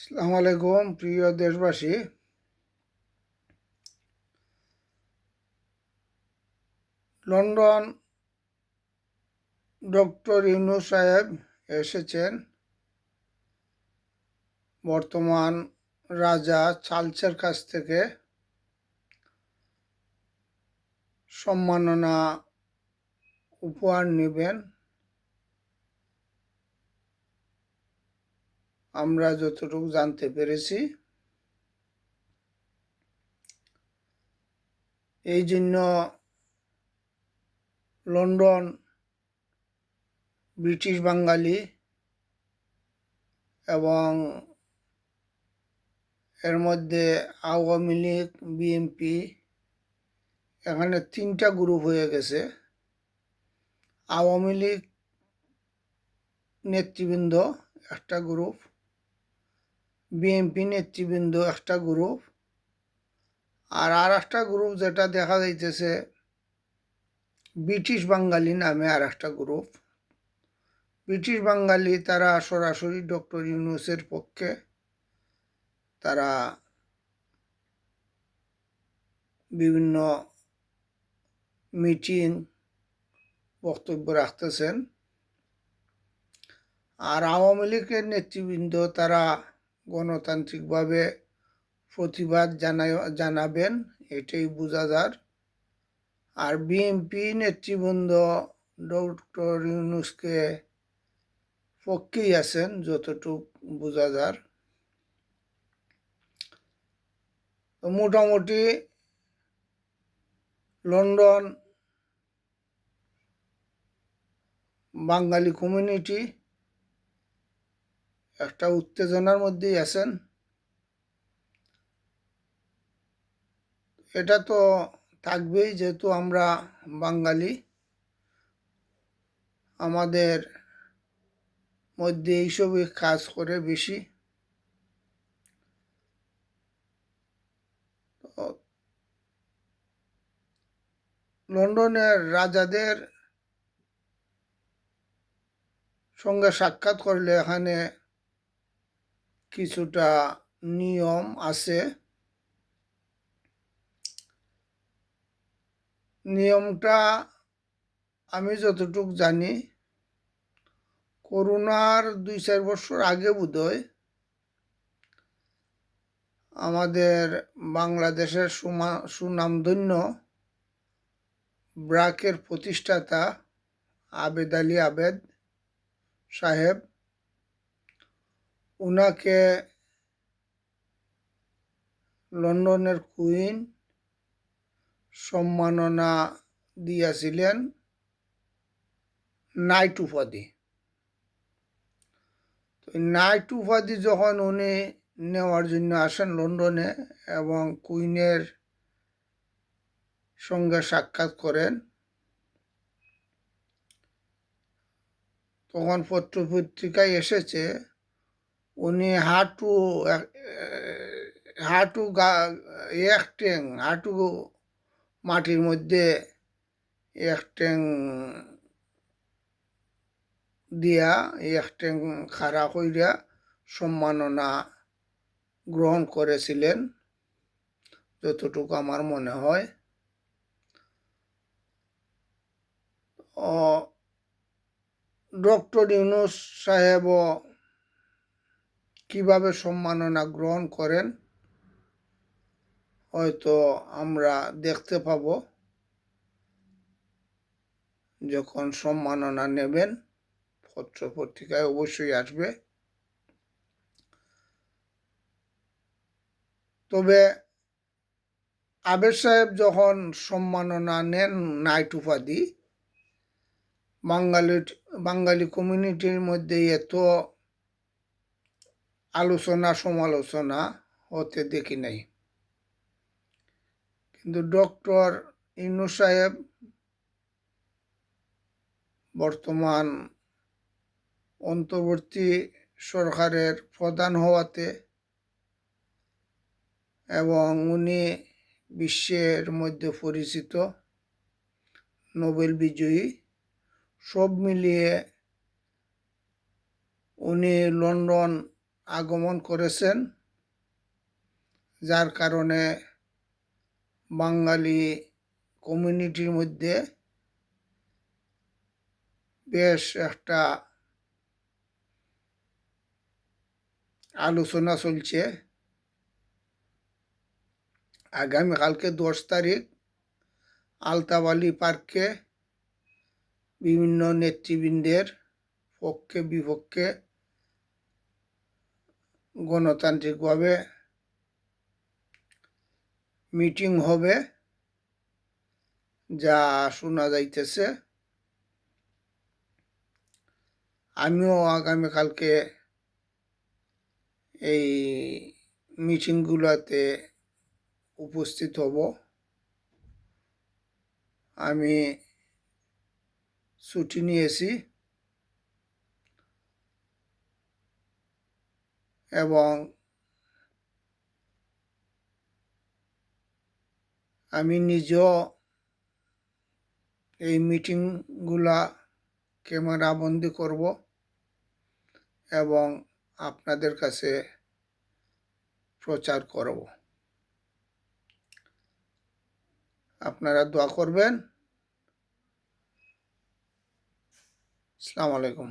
আসসালামু আলাইকুম, প্রিয় দেশবাসী। লন্ডন ডক্টর ইনু সাহেব এসেছেন। বর্তমান রাজা চার্লসের কাছ থেকে সম্মাননা উপহার নেবেন। আমরা যতটুকু জানতে পেরেছি, এই জন্য লন্ডন, ব্রিটিশ বাঙালি এবং এর মধ্যে আওয়ামী লীগ, বিএনপি, এখানে তিনটা গ্রুপ হয়ে গেছে। আওয়ামী লীগ নেতৃবৃন্দ একটা গ্রুপ বিএনপি নেতৃবৃন্দ একটা গ্রুপ আর আর একটা গ্রুপ যেটা দেখা যাইতেছে ব্রিটিশ বাঙালি নামে আর একটা গ্রুপ ব্রিটিশ বাঙালি তারা সরাসরি ডক্টর ইউনুসের পক্ষে তারা বিভিন্ন মিটিং বক্তব্য রাখতেছেন। আর আওয়ামী লীগের নেতৃবৃন্দ তারা গণতান্ত্রিকভাবে প্রতিবাদ জানায়, জানাবেন, এটাই বোঝা যার। আর বিএনপি নেতৃবৃন্দ ডক্টর ইউনুসকে পক্ষেই আছেন, যতটুক বোঝা যার। মোটামুটি লন্ডন বাঙালি কমিউনিটি একটা উত্তেজনার মধ্যেই আছেন। এটা তো থাকবেই, যেহেতু আমরা বাঙালি। আমাদের মধ্যে এইসবই কাজ করে বেশি। লন্ডনের রাজাদের সঙ্গে সাক্ষাৎ করলে এখানে কিছুটা নিয়ম আছে। নিয়মটা আমি যতটুক জানি, করোনার দুই চার বছর আগে বোধহয় আমাদের বাংলাদেশের সুমা, সুনামধন্য ব্রাকের প্রতিষ্ঠাতা আবেদ আলী আবেদ সাহেব উনাকে লন্ডনের কুইন সম্মাননা দিয়াছিলেন নাইট উপাধি। তো নাইট উপাধি যখন উনি নেওয়ার জন্য আসেন লন্ডনে এবং কুইনের সঙ্গে সাক্ষাৎ করেন, তখন পত্রপত্রিকায় এসেছে উনি হাঁটু হাঁটু গা, এক ট্যাং হাঁটু মাটির মধ্যে এক ট্যাং দিয়া, এক ট্যাং খাড়া কইরা সম্মাননা গ্রহণ করেছিলেন, যতটুকু আমার মনে হয়। ডক্টর ইউনুস সাহেবও কীভাবে সম্মাননা গ্রহণ করেন, হয়তো আমরা দেখতে পাব। যখন সম্মাননা নেবেন পত্র পত্রিকায় অবশ্যই আসবে। তবে আবেদ সাহেব যখন সম্মাননা নেন নাইট উপাধি বাঙালি বাঙালি কমিউনিটির মধ্যে এত আলোচনা, সমালোচনা হতে দেখি নাই। কিন্তু ডক্টর ইনু সাহেব বর্তমান অন্তর্বর্তী সরকারের প্রধান হওয়াতে এবং উনি বিশ্বের মধ্যে পরিচিত, নোবেল বিজয়ী, সব মিলিয়ে উনি লন্ডন আগমন করেছেন, যার কারণে বাঙালি কমিউনিটির মধ্যে বেশ একটা আলোচনা চলছে। আগামীকালকে দশ তারিখ আলতাবালি পার্কে বিভিন্ন নেতৃবৃন্দের পক্ষে বিপক্ষে গণতান্ত্রিকভাবে মিটিং হবে, যা শোনা যাইতেছে। আমিও আগামীকালকে এই মিটিংগুলোতে উপস্থিত হব। আমি ছুটি নিয়েছি। এবং আমি নিজেও এই মিটিংগুলা ক্যামেরা বন্দি করব এবং আপনাদের কাছে প্রচার করব। আপনারা দোয়া করবেন। আসসালামু আলাইকুম।